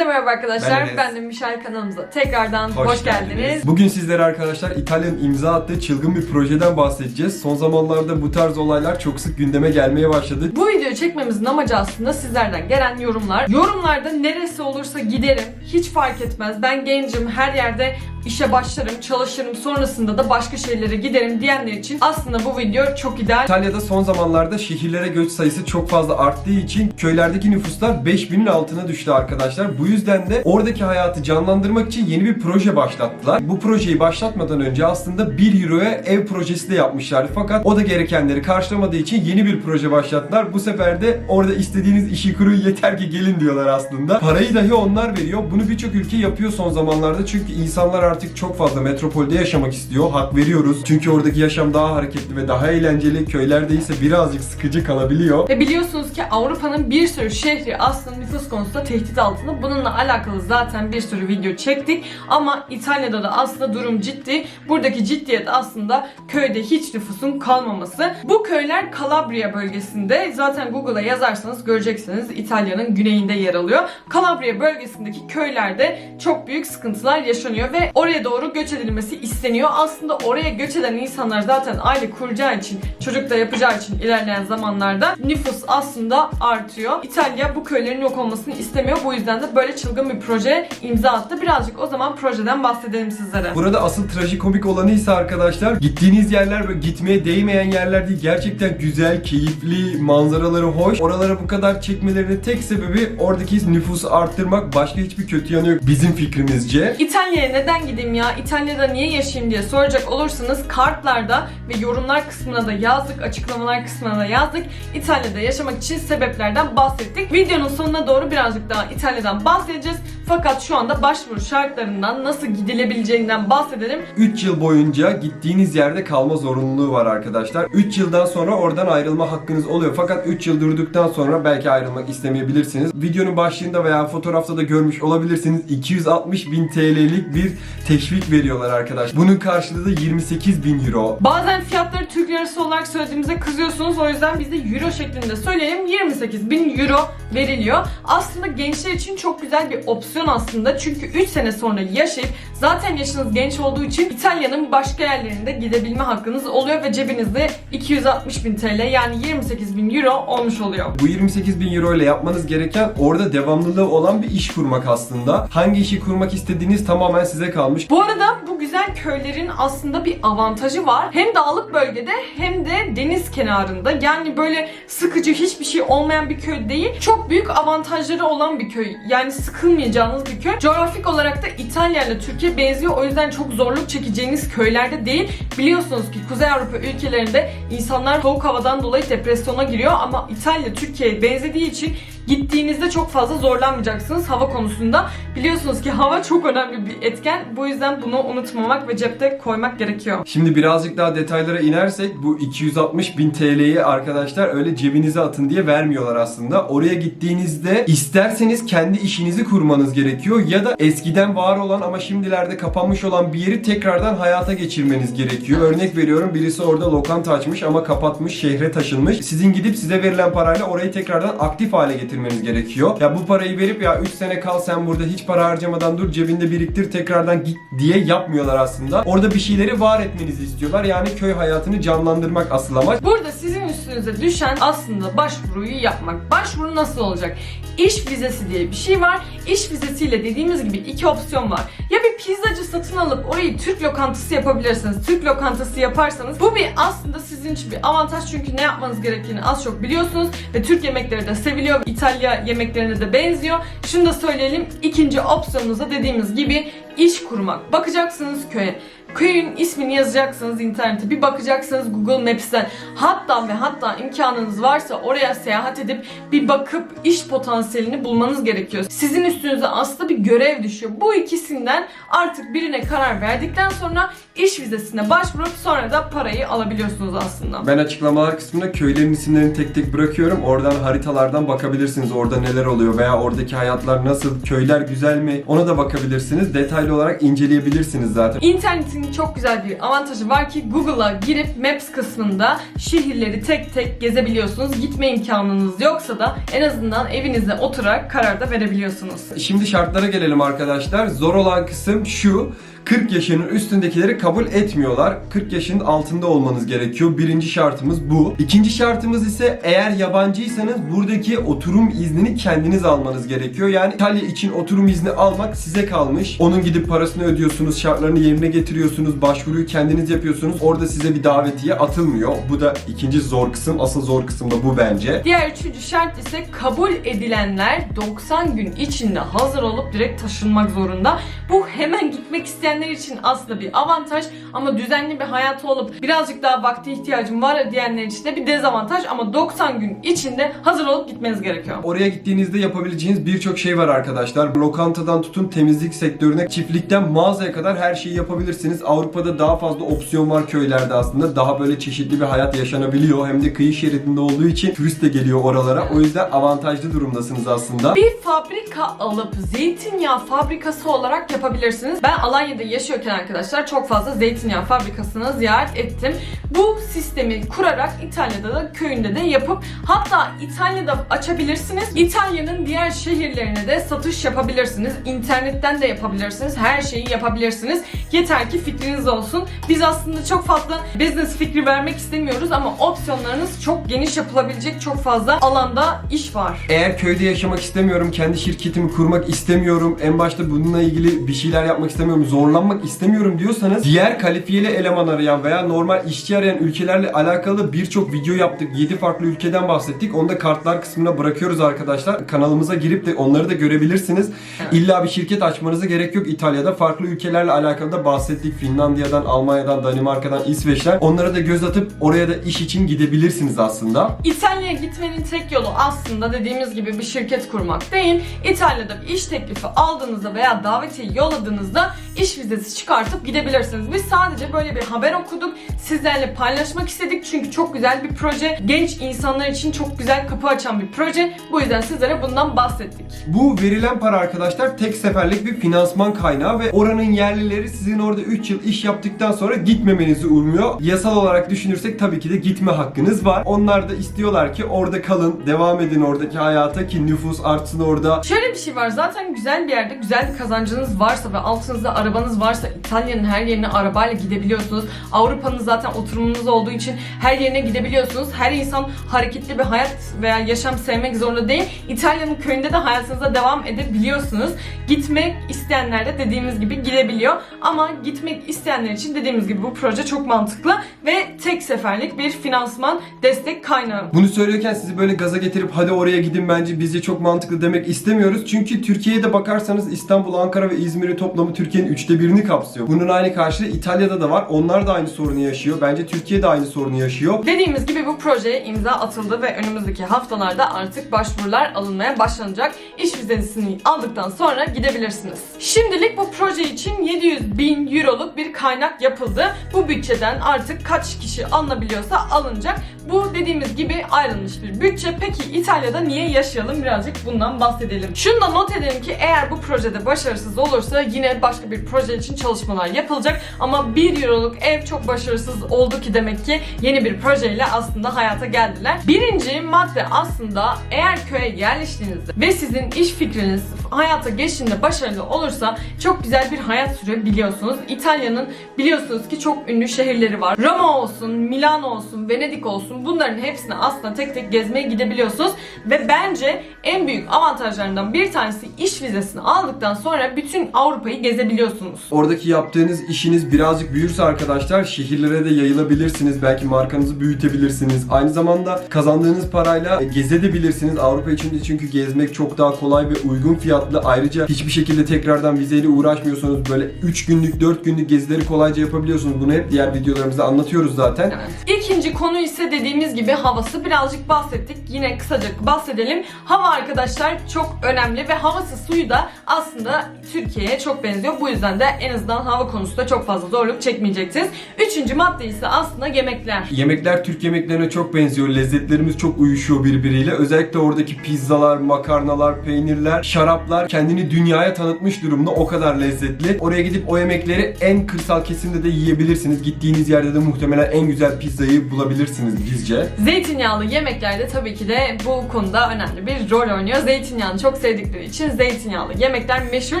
Hepinize merhaba arkadaşlar. Ben Ben, de Mişel kanalımıza tekrardan hoş, geldiniz. Bugün sizlere arkadaşlar İtalya'nın imza attığı çılgın bir projeden bahsedeceğiz. Son zamanlarda bu tarz olaylar çok sık gündeme gelmeye başladı. Bu videoyu çekmemizin amacı aslında sizlerden gelen yorumlar. Yorumlarda neresi olursa giderim. Hiç fark etmez. Ben gencim. Her yerde işe başlarım, çalışırım. Sonrasında da başka şehirlere giderim diyenler için aslında bu video çok ideal. İtalya'da son zamanlarda şehirlere göç sayısı çok fazla arttığı için köylerdeki nüfuslar 5000'in altına düştü arkadaşlar. Bu yüzden de oradaki hayatı canlandırmak için yeni bir proje başlattılar. Bu projeyi başlatmadan önce aslında 1 euroya ev projesi de yapmışlardı. Fakat o da gerekenleri karşılamadığı için yeni bir proje başlattılar. Bu sefer de orada istediğiniz işi kurun yeter ki gelin diyorlar aslında. Parayı dahi onlar veriyor. Bunu birçok ülke yapıyor son zamanlarda. Çünkü insanlar artık çok fazla metropolde yaşamak istiyor. Hak veriyoruz. Çünkü oradaki yaşam daha hareketli ve daha eğlenceli. Köylerde ise birazcık sıkıcı kalabiliyor. Ve biliyorsunuz ki Avrupa'nın bir sürü şehri aslında nüfus konusunda tehdit altında. Bununla alakalı zaten bir sürü video çektik. Ama İtalya'da da aslında durum ciddi. Buradaki ciddiyet aslında köyde hiç nüfusun kalmaması. Bu köyler Calabria bölgesinde. Zaten Google'a yazarsanız göreceksiniz İtalya'nın güneyinde yer alıyor. Calabria bölgesindeki köylerde çok büyük sıkıntılar yaşanıyor ve oraya doğru göç edilmesi isteniyor. Aslında oraya göç eden insanlar zaten aile kuracağı için, çocuk da yapacağı için ilerleyen zamanlarda nüfus aslında artıyor. İtalya bu köylerin yok olmasını istemiyor. Bu yüzden de böyle çılgın bir proje imza attı. Birazcık o zaman projeden bahsedelim sizlere. Burada asıl trajikomik olanı ise arkadaşlar gittiğiniz yerler böyle gitmeye değmeyen yerler değil. Gerçekten güzel, keyifli, manzaraları hoş. Oralara bu kadar çekmelerinin tek sebebi oradaki nüfusu arttırmak. Başka hiçbir kötü yanı yok bizim fikrimizce. İtalya'ya neden gideyim ya? İtalya'da niye yaşayayım diye soracak olursanız kartlarda ve yorumlar kısmına da yazdık, açıklamalar kısmına da yazdık. İtalya'da yaşamak için sebeplerden bahsettik. Videonun sonuna doğru birazcık daha İtalya'dan bahsedeceğiz. Fakat şu anda başvuru şartlarından nasıl gidilebileceğinden bahsedelim. 3 yıl boyunca gittiğiniz yerde kalma zorunluluğu var arkadaşlar. 3 yıldan sonra oradan ayrılma hakkınız oluyor. Fakat 3 yıl durduktan sonra belki ayrılmak istemeyebilirsiniz. Videonun başlığında veya fotoğrafta da görmüş olabilirsiniz. 260 bin TL'lik bir teşvik veriyorlar arkadaşlar. Bunun karşılığı da 28 bin euro. Bazen fiyatları Türk lirası olarak söylediğimizde kızıyorsunuz. O yüzden biz de euro şeklinde söyleyelim. 28 bin euro veriliyor. Aslında gençler için çok güzel bir opsiyon aslında. Çünkü 3 sene sonra yaşayıp zaten yaşınız genç olduğu için İtalya'nın başka yerlerinde gidebilme hakkınız oluyor ve cebinizde 260 bin TL yani 28 bin euro olmuş oluyor. Bu 28 bin euro ile yapmanız gereken orada devamlılığı olan bir iş kurmak aslında. Hangi işi kurmak istediğiniz tamamen size kalmış. Bu arada bu güzel köylerin aslında bir avantajı var. Hem dağlık bölgede hem de deniz kenarında. Yani böyle sıkıcı hiçbir şey olmayan bir köy değil. Çok büyük avantajları olan bir köy. Yani sıkılmayacağınız bir köy. Coğrafik olarak da İtalya ile Türkiye benziyor. O yüzden çok zorluk çekeceğiniz köylerde değil. Biliyorsunuz ki Kuzey Avrupa ülkelerinde insanlar soğuk havadan dolayı depresyona giriyor ama İtalya Türkiye'ye benzediği için gittiğinizde çok fazla zorlanmayacaksınız hava konusunda. Biliyorsunuz ki hava çok önemli bir etken. Bu yüzden bunu unutmamak ve cepte koymak gerekiyor. Şimdi birazcık daha detaylara inersek bu 260 bin TL'yi arkadaşlar öyle cebinize atın diye vermiyorlar aslında. Oraya gittiğinizde isterseniz kendi işinizi kurmanız gerekiyor ya da eskiden var olan ama şimdilerde kapanmış olan bir yeri tekrardan hayata geçirmeniz gerekiyor. Örnek veriyorum birisi orada lokanta açmış ama kapatmış, şehre taşınmış. Sizin gidip size verilen parayla orayı tekrardan aktif hale getirmeniz gerekiyor. Ya bu parayı verip ya 3 sene kal sen burada hiç para harcamadan dur cebinde biriktir tekrardan git diye yapmıyorlar aslında. Orada bir şeyleri var etmenizi istiyorlar. Yani köy hayatını canlandırmak asıl amaç. Burada sizin üstünüze düşen aslında başvuruyu yapmak. Başvuru nasıl olacak? İş vizesi diye bir şey var. İş vizesiyle dediğimiz gibi iki opsiyon var. Ya bir pizzacı satın alıp orayı Türk lokantası yapabilirsiniz. Türk lokantası yaparsanız bu bir aslında sizin için bir avantaj çünkü ne yapmanız gerektiğini az çok biliyorsunuz ve Türk yemekleri de seviliyor. İtalya yemeklerine de benziyor. Şunu da söyleyelim. İkinci opsiyonunuza dediğimiz gibi iş kurmak. Bakacaksınız köye. Köyün ismini yazacaksınız internete. Bir bakacaksınız Google Maps'ten. Hatta ve hatta imkanınız varsa oraya seyahat edip bir bakıp iş potansiyelini bulmanız gerekiyor. Sizin üstünüze aslında bir görev düşüyor. Bu ikisinden artık birine karar verdikten sonra iş vizesine başvurup sonra da parayı alabiliyorsunuz aslında. Ben açıklamalar kısmına köylerin isimlerini tek tek bırakıyorum. Oradan haritalardan bakabilirsiniz. Orada neler oluyor veya oradaki hayatlar nasıl, köyler güzel mi ona da bakabilirsiniz. Detaylı olarak inceleyebilirsiniz zaten. İnternetin çok güzel bir avantajı var ki Google'a girip Maps kısmında şehirleri tek tek gezebiliyorsunuz. Gitme imkanınız yoksa da en azından evinizde oturarak karar da verebiliyorsunuz. Şimdi şartlara gelelim arkadaşlar. Zor olan kısım şu. 40 yaşının üstündekileri kabul etmiyorlar. 40 yaşın altında olmanız gerekiyor. Birinci şartımız bu. İkinci şartımız ise eğer yabancıysanız buradaki oturum iznini kendiniz almanız gerekiyor. Yani İtalya için oturum izni almak size kalmış. Onun gidip parasını ödüyorsunuz, şartlarını yerine getiriyorsunuz, başvuruyu kendiniz yapıyorsunuz. Orada size bir davetiye atılmıyor. Bu da ikinci zor kısım. Asıl zor kısım da bu bence. Diğer üçüncü şart ise kabul edilenler 90 gün içinde hazır olup direkt taşınmak zorunda. Bu hemen gitmek isteyenler için aslında bir avantaj ama düzenli bir hayatı olup birazcık daha vakti ihtiyacım var diyenler için de bir dezavantaj ama 90 gün içinde hazır olup gitmeniz gerekiyor. Oraya gittiğinizde yapabileceğiniz birçok şey var arkadaşlar. Lokantadan tutun temizlik sektörüne, çiftlikten mağazaya kadar her şeyi yapabilirsiniz. Avrupa'da daha fazla opsiyon var köylerde aslında. Daha böyle çeşitli bir hayat yaşanabiliyor. Hem de kıyı şeridinde olduğu için turist de geliyor oralara. O yüzden avantajlı durumdasınız aslında. Bir fabrika alıp zeytinyağı fabrikası olarak yapabilirsiniz. Ben Alanya'da yaşıyorken arkadaşlar çok fazla zeytinyağı fabrikasını ziyaret ettim. Bu sistemi kurarak İtalya'da da köyünde de yapıp hatta İtalya'da açabilirsiniz. İtalya'nın diğer şehirlerine de satış yapabilirsiniz. İnternetten de yapabilirsiniz. Her şeyi yapabilirsiniz. Yeter ki fikriniz olsun. Biz aslında çok fazla business fikri vermek istemiyoruz ama opsiyonlarınız çok geniş yapılabilecek çok fazla alanda iş var. Eğer köyde yaşamak istemiyorum, kendi şirketimi kurmak istemiyorum, en başta bununla ilgili bir şeyler yapmak istemiyorum, zorlanmak istemiyorum diyorsanız diğer kalifiyeli eleman arayan veya normal işçi arayan ülkelerle alakalı birçok video yaptık. 7 farklı ülkeden bahsettik. Onu da kartlar kısmına bırakıyoruz arkadaşlar. Kanalımıza girip de onları da görebilirsiniz. İlla bir şirket açmanıza gerek yok. İtalya'da farklı ülkelerle alakalı da bahsettik. Finlandiya'dan, Almanya'dan, Danimarka'dan, İsveç'ten. Onlara da göz atıp oraya da iş için gidebilirsiniz aslında. İtalya'ya gitmenin tek yolu aslında dediğimiz gibi bir şirket kurmak değil. İtalya'da bir iş teklifi aldığınızda veya davetiye yolladığınızda iş vizesi çıkartıp gidebilirsiniz. Biz sadece böyle bir haber okuduk. Sizlerle paylaşmak istedik çünkü çok güzel bir proje. Genç insanlar için çok güzel kapı açan bir proje. Bu yüzden sizlere bundan bahsettik. Bu verilen para arkadaşlar tek seferlik bir finansman kaynağı ve oranın yerlileri sizin orada 3 yıl iş yaptıktan sonra gitmemenizi umuyor. Yasal olarak düşünürsek tabii ki de gitme hakkınız var. Onlar da istiyorlar ki orada kalın, devam edin oradaki hayata ki nüfus artsın orada. Şöyle bir şey var zaten güzel bir yerde güzel bir kazancınız varsa ve altınızda arabanız varsa İtalya'nın her yerine arabayla gidebiliyorsunuz. Avrupa'nın zaten oturumunuz olduğu için her yerine gidebiliyorsunuz. Her insan hareketli bir hayat veya yaşam sevmek zorunda değil. İtalya'nın köyünde de hayatınıza devam edebiliyorsunuz. Gitmek isteyenler de dediğimiz gibi gidebiliyor. Ama gitmek isteyenler için dediğimiz gibi bu proje çok mantıklı ve tek seferlik bir finansman destek kaynağı. Bunu söylüyorken sizi böyle gaza getirip hadi oraya gidin bence bizce çok mantıklı demek istemiyoruz. Çünkü Türkiye'de bakarsanız İstanbul, Ankara ve İzmir'in toplamı Türkiye'nin üçte birini kapsıyor. Bunun aynı karşılığı İtalya'da da var. Onlar da aynı sorunu yaşıyor. Bence Türkiye de aynı sorunu yaşıyor. Dediğimiz gibi bu projeye imza atıldı ve önümüzdeki haftalarda artık başvurular alınmaya başlanacak. İş vizesini aldıktan sonra gidebilirsiniz. Şimdilik bu proje için 700 bin euroluk bir kaynak yapıldı. Bu bütçeden artık kaç kişi alınabiliyorsa alınacak. Bu dediğimiz gibi ayrılmış bir bütçe. Peki İtalya'da niye yaşayalım? Birazcık bundan bahsedelim. Şunu da not edelim ki eğer bu projede başarısız olursa yine başka bir proje için çalışmalar yapılacak. Ama 1 euroluk ev çok başarısız oldu ki demek ki yeni bir projeyle aslında hayata geldiler. Birinci madde aslında eğer köye yerleştiğinizde ve sizin iş fikriniz hayata geçtiğinde başarılı olursa çok güzel bir hayat sürebiliyorsunuz. İtalya'nın biliyorsunuz ki çok ünlü şehirleri var. Roma olsun, Milano olsun, Venedik olsun bunların hepsine aslında tek tek gezmeye gidebiliyorsunuz. Ve bence en büyük avantajlarından bir tanesi iş vizesini aldıktan sonra bütün Avrupa'yı gezebiliyorsunuz. Oradaki yaptığınız işiniz birazcık büyürse arkadaşlar şehirlere de yayılabilirsiniz. Belki markanızı büyütebilirsiniz. Aynı zamanda kazandığınız parayla gezebilirsiniz. Avrupa içinde çünkü gezmek çok daha kolay ve uygun fiyatlı. Ayrıca hiçbir şekilde tekrardan vizeyle uğraşmıyorsunuz. Böyle 3 günlük 4 günlük gezileri kolayca yapabiliyorsunuz. Bunu hep diğer videolarımızda anlatıyoruz zaten. Evet. İkinci konu ise dediğimiz gibi havası birazcık bahsettik. Yine kısaca bahsedelim. Hava arkadaşlar çok önemli ve havası suyu da aslında Türkiye'ye çok benziyor. Bu yüzden de en azından hava konusunda çok fazla zorluk çekmeyeceksiniz. Üçüncü madde ise aslında yemekler. Yemekler Türk yemeklerine çok benziyor. Lezzetlerimiz çok uyuşuyor birbiriyle. Özellikle oradaki pizzalar, makarnalar, peynirler, şaraplar kendini dünyaya tanıtmış durumda. O kadar lezzetli. Oraya gidip o yemekleri en kırsal kesimde de yiyebilirsiniz. Gittiğiniz yerde de muhtemelen en güzel pizzayı bulabilirsiniz bizce. Zeytinyağlı yemekler de tabii ki de bu konuda önemli bir rol oynuyor. Zeytinyağını çok sevdikleri için zeytinyağlı yemekler meşhur.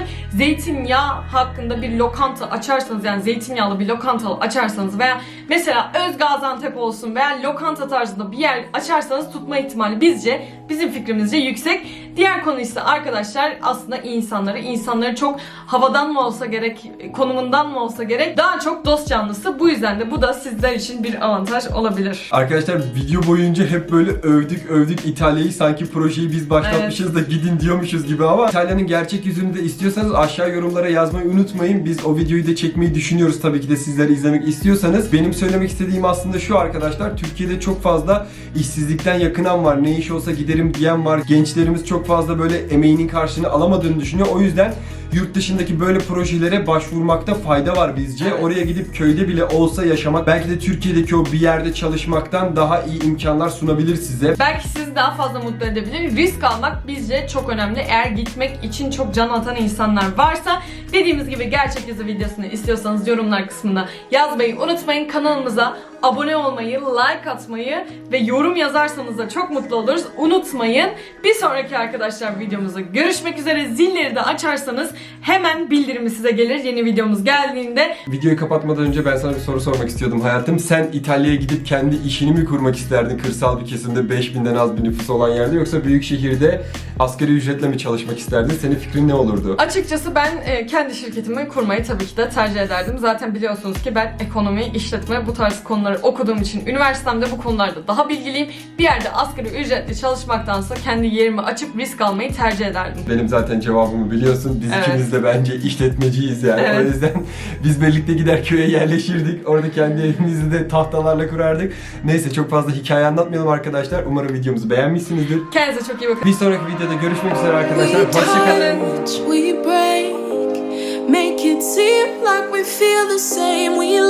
Zeytinyağı hakkında bir lokanta açarsanız yani zeytinyağlı bir lokanta açarsanız veya mesela Öz Gaziantep olsun veya lokanta tarzında bir yer açarsanız tutma ihtimali bizce bizim fikrimizce yüksek. Diğer konu ise arkadaşlar aslında insanları, insanları çok havadan mı olsa gerek, konumundan mı olsa gerek daha çok dost canlısı. Bu yüzden de bu da sizler için bir avantaj olabilir. Arkadaşlar video boyunca hep böyle övdük övdük İtalya'yı sanki projeyi biz başlatmışız da gidin diyormuşuz gibi ama İtalya'nın gerçek yüzünü de istiyorsanız aşağı yorumlara yazmayı unutmayın. Biz o videoyu da çekmeyi düşünüyoruz tabii ki de sizleri izlemek istiyorsanız. Benim söylemek istediğim aslında şu arkadaşlar. Türkiye'de çok fazla işsizlikten yakınan var. Ne iş olsa giderim diyen var. Gençlerimiz çok fazla böyle emeğinin karşılığını alamadığını düşünüyor. O yüzden yurt dışındaki böyle projelere başvurmakta fayda var bizce. Oraya gidip köyde bile olsa yaşamak belki de Türkiye'deki o bir yerde çalışmaktan daha iyi imkanlar sunabilir size. Belki sizi daha fazla mutlu edebilir. Risk almak bizce çok önemli. Eğer gitmek için çok can atan insanlar varsa dediğimiz gibi gerçek yüzü videosunu istiyorsanız yorumlar kısmında yazmayı unutmayın. Kanalımıza abone olmayı, like atmayı ve yorum yazarsanız da çok mutlu oluruz. Unutmayın. Bir sonraki arkadaşlar videomuzda görüşmek üzere. Zilleri de açarsanız hemen bildirimi size gelir yeni videomuz geldiğinde. Videoyu kapatmadan önce ben sana bir soru sormak istiyordum hayatım. Sen İtalya'ya gidip kendi işini mi kurmak isterdin kırsal bir kesimde 5000'den az bir nüfus olan yerde yoksa büyük şehirde asgari ücretle mi çalışmak isterdin? Senin fikrin ne olurdu? Açıkçası ben e, kendi şirketimi kurmayı tabii ki de tercih ederdim. Zaten biliyorsunuz ki ben ekonomi, işletme bu tarz konuları okuduğum için üniversitemde bu konularda daha bilgiliyim. Bir yerde asgari ücretli çalışmaktansa kendi yerimi açıp risk almayı tercih ederdim. Benim zaten cevabımı biliyorsun. Biz Evet. İkimiz de bence işletmeciyiz yani. Evet. O yüzden biz birlikte gider köye yerleşirdik. Orada kendi evimizi de tahtalarla kurardık. Neyse çok fazla hikaye anlatmayalım arkadaşlar. Umarım videomuzu beğenmişsinizdir. Kendinize çok iyi bakın. Bir sonraki videoda görüşmek üzere arkadaşlar. Hoşçakalın. we make it seem like we feel the same. We